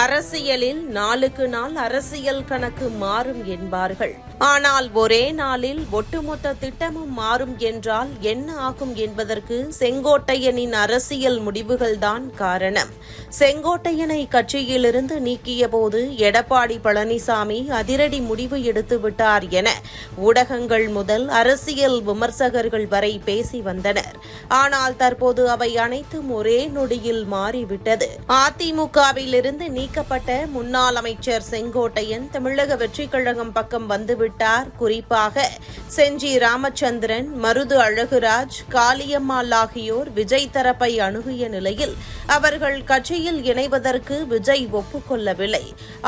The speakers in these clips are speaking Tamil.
அரசியலில் நாளுக்கு நாள் அரசியல் கணக்கு மாறும் என்பார்கள். ஆனால் ஒரே நாளில் ஒட்டுமொத்த திட்டமும் மாறும் என்றால் என்ன ஆகும் என்பதற்கு செங்கோட்டையனின் அரசியல் முடிவுகள்தான் காரணம். செங்கோட்டையனை கட்சியிலிருந்து நீக்கிய போது எடப்பாடி பழனிசாமி அதிரடி முடிவு எடுத்து விட்டார் என ஊடகங்கள் முதல் அரசியல் விமர்சகர்கள் வரை பேசி வந்தனர். ஆனால் தற்போது அவை அனைத்தும் ஒரே நொடியில் மாறிவிட்டது. அதிமுகவில் இருந்து நீக்கப்பட்ட முன்னாள் அமைச்சர் செங்கோட்டையன் தமிழக வெற்றிக் கழகம் பக்கம் வந்துவிட்டார். குறிப்பாக செஞ்சி ராமச்சந்திரன் மருது அழகுராஜ் காளியம்மாள் ஆகியோர் விஜய் தரப்பை அணுகிய நிலையில் அவர்கள் கட்சியில் இணைவதற்கு விஜய் ஒப்புக்கொள்ளவில்லை.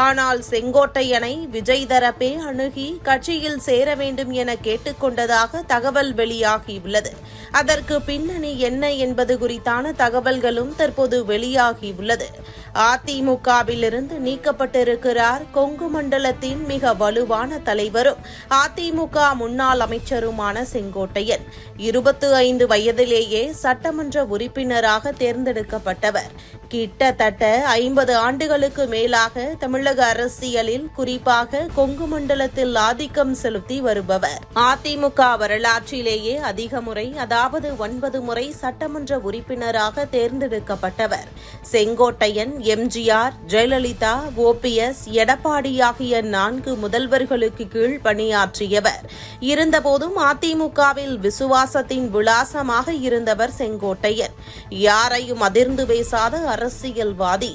ஆனால் செங்கோட்டையனை விஜய் தரப்பே அணுகி கட்சியில் சேர வேண்டும் என கேட்டுக்கொண்டதாக தகவல் வெளியாகியுள்ளது. அதற்கு பின்னணி என்ன என்பது குறித்தான தகவல்களும் தற்போது வெளியாகியுள்ளது. அதிமுகவிலிருந்து நீக்கப்பட்டிருக்கிறார் கொங்கு மண்டலத்தின் மிக வலுவான தலைவரும் அதிமுக முன்னாள் அமைச்சருமான செங்கோட்டையன். இருபத்தி ஐந்து வயதிலேயே சட்டமன்ற உறுப்பினராக தேர்ந்தெடுக்கப்பட்டவர். கிட்டத்தட்ட ஐம்பது ஆண்டுகளுக்கு மேலாக தமிழக அரசியலில் குறிப்பாக கொங்கு மண்டலத்தில் ஆதிக்கம் செலுத்தி வருபவர். அதிமுக வரலாற்றிலேயே அதிக முறை அதாவது முதலாவது ஒன்பது முறை சட்டமன்ற உறுப்பினராக தேர்ந்தெடுக்கப்பட்டவர். செங்கோட்டையன் எம்ஜிஆர் ஜெயலலிதா ஓபிஎஸ் எடப்பாடி ஆகிய நான்கு முதல்வர்களுக்கு கீழ் பணியாற்றியவர். இருந்தபோதும் அதிமுகவில் விசுவாசத்தின் விளாசமாக இருந்தவர் செங்கோட்டையன். யாரையும் அதிர்ந்து பேசாத அரசியல்வாதி.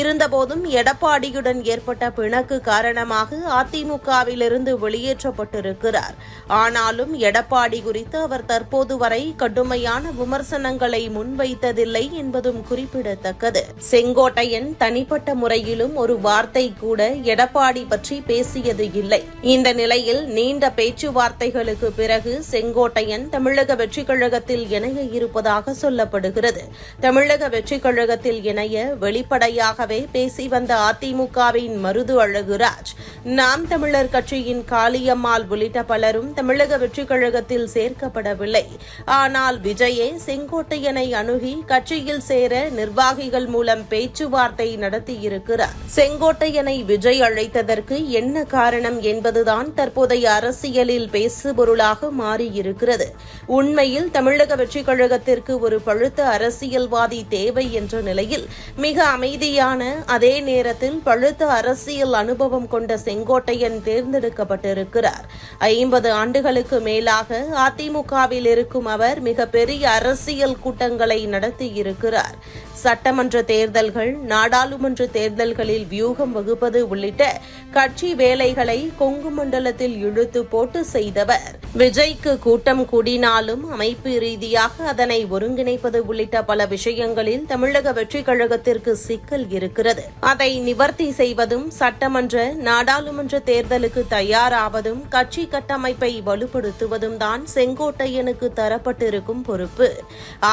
இருந்தபோதும் எடப்பாடியுடன் ஏற்பட்ட பிணக்கு காரணமாக அதிமுகவிலிருந்து வெளியேற்றப்பட்டிருக்கிறார். ஆனாலும் எடப்பாடி குறித்து அவர் தற்போது வரை கடுமையான விமர்சனங்களை முன்வைத்ததில்லை என்பதும் குறிப்பிடத்தக்கது. செங்கோட்டையன் தனிப்பட்ட முறையிலும் ஒரு வார்த்தை கூட எடப்பாடி பற்றி பேசியது இல்லை. இந்த நிலையில் நீண்ட பேச்சுவார்த்தைகளுக்கு பிறகு செங்கோட்டையன் தமிழக வெற்றிக் கழகத்தில் இணைய இருப்பதாக சொல்லப்படுகிறது. தமிழக வெற்றிக் கழகத்தில் இணைய வெளிப்படையாகவே பேசி வந்த அதிமுகவின் மருது அழகுராஜ் நாம் தமிழர் கட்சியின் காளியம்மாள் உள்ளிட்ட பலரும் தமிழக வெற்றிக் கழகத்தில் சேர்க்கப்படவில்லை. ஆனால் விஜயே செங்கோட்டையனை அணுகி கட்சியில் சேர நிர்வாகிகள் மூலம் பேச்சுவார்த்தை நடத்தியிருக்கிறார். செங்கோட்டையனை விஜய் அழைத்ததற்கு என்ன காரணம் என்பதுதான் தற்போதைய அரசியலில் பேசுபொருளாக மாறியிருக்கிறது. உண்மையில் தமிழக வெற்றிக் கழகத்திற்கு ஒரு பழுத்த அரசியல்வாதி தேவை என்ற நிலையில் மிக அமைதியான அதே நேரத்தில் பழுத்த அரசியல் அனுபவம் கொண்ட செங்கோட்டையன் தேர்ந்தெடுக்கப்பட்டிருக்கிறார். ஐம்பது ஆண்டுகளுக்கு மேலாக அதிமுகவில் இருக்கும் அவர் மிக பெரிய அரசியல் கூட்டங்களை நடத்தியிருக்கிறார். சட்டமன்ற தேர்தல்கள் நாடாளுமன்ற தேர்தல்களில் வியூகம் வகுப்பது உள்ளிட்ட கட்சி வேலைகளை கொங்கு மண்டலத்தில் இழுத்து போட்டு செய்தவர். விஜய்க்கு கூட்டம் கூடினாலும் அமைப்பு ரீதியாக அதனை ஒருங்கிணைப்பது உள்ளிட்ட பல விஷயங்களில் தமிழக வெற்றிக் கழகத்திற்கு சிக்கல் இருக்கிறது. அதை நிவர்த்தி செய்வதும் சட்டமன்ற நாடாளுமன்ற தேர்தலுக்கு தயாராவதும் கட்சி கட்டமைப்பை வலுப்படுத்துவதும் தான் செங்கோட்டையனுக்கு தரப்பட்டிருக்கும் பொறுப்பு.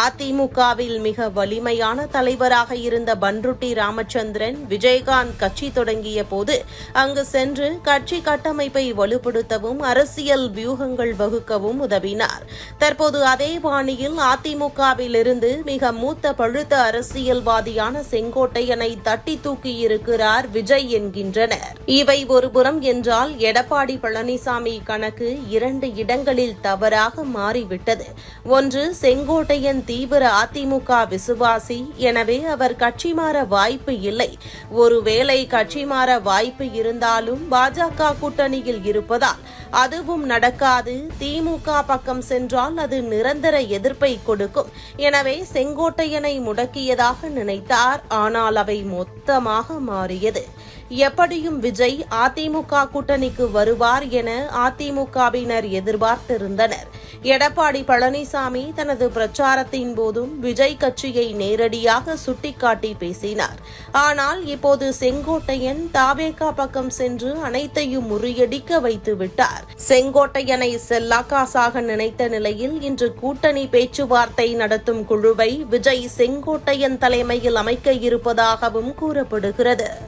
அதிமுகவில் மிக வலிமையான தலைவராக இருந்த பன்ருட்டி ராமச்சந்திரன் விஜயகாந்த் கட்சி தொடங்கிய போது அங்கு சென்று கட்சி கட்டமைப்பை வலுப்படுத்தவும் அரசியல் வியூகங்கள் வகுக்கவும் உதவினார். தற்போது அதே பாணியில் அதிமுகவிலிருந்து மிக மூத்த பழுத்த அரசியல்வாதியான செங்கோட்டையனை தட்டி தூக்கியிருக்கிறார் விஜய் என்கின்றனர். இவை ஒருபுறம் என்றால் எடப்பாடி பழனிசாமி கணக்கு இரண்டு இடங்களில் தவறாக மாறிவிட்டது. ஒன்று செங்கோட்டையன் தீவிர அதிமுக விசுவாசி எனவே அவர் கட்சி மாற வாய்ப்பு இல்லை. ஒருவேளை கட்சி மாற வாய்ப்பு இருந்தாலும் பாஜக கூட்டணியில் இருப்பதால் அதுவும் நடக்காது. திமுக பக்கம் சென்றால் அது நிரந்தர எதிர்ப்பை கொடுக்கும். எனவே செங்கோட்டையனை முடக்கியதாக நினைத்தார். ஆனால் அவை மொத்தமாக மாறியது. எப்படியும் விஜய் அதிமுக கூட்டணிக்கு வருவார் என அதிமுகவினர் எதிர்பார்த்திருந்தனர். எடப்பாடி பழனிசாமி தனது பிரச்சாரத்தின் போதும் விஜய் கட்சியை நேரடியாக சுட்டிக்காட்டி பேசினார். ஆனால் இப்போது செங்கோட்டையன் தாவேகா பக்கம் சென்று அனைத்தையும் முறியடிக்க வைத்து விட்டார். செங்கோட்டையனை செல்லாக்காசாக நினைத்த நிலையில் இன்று கூட்டணி பேச்சுவார்த்தை நடத்தும் குழுவை விஜய் செங்கோட்டையன் தலைமையில் அமைக்க இருப்பதாகவும் கூறப்படுகிறது.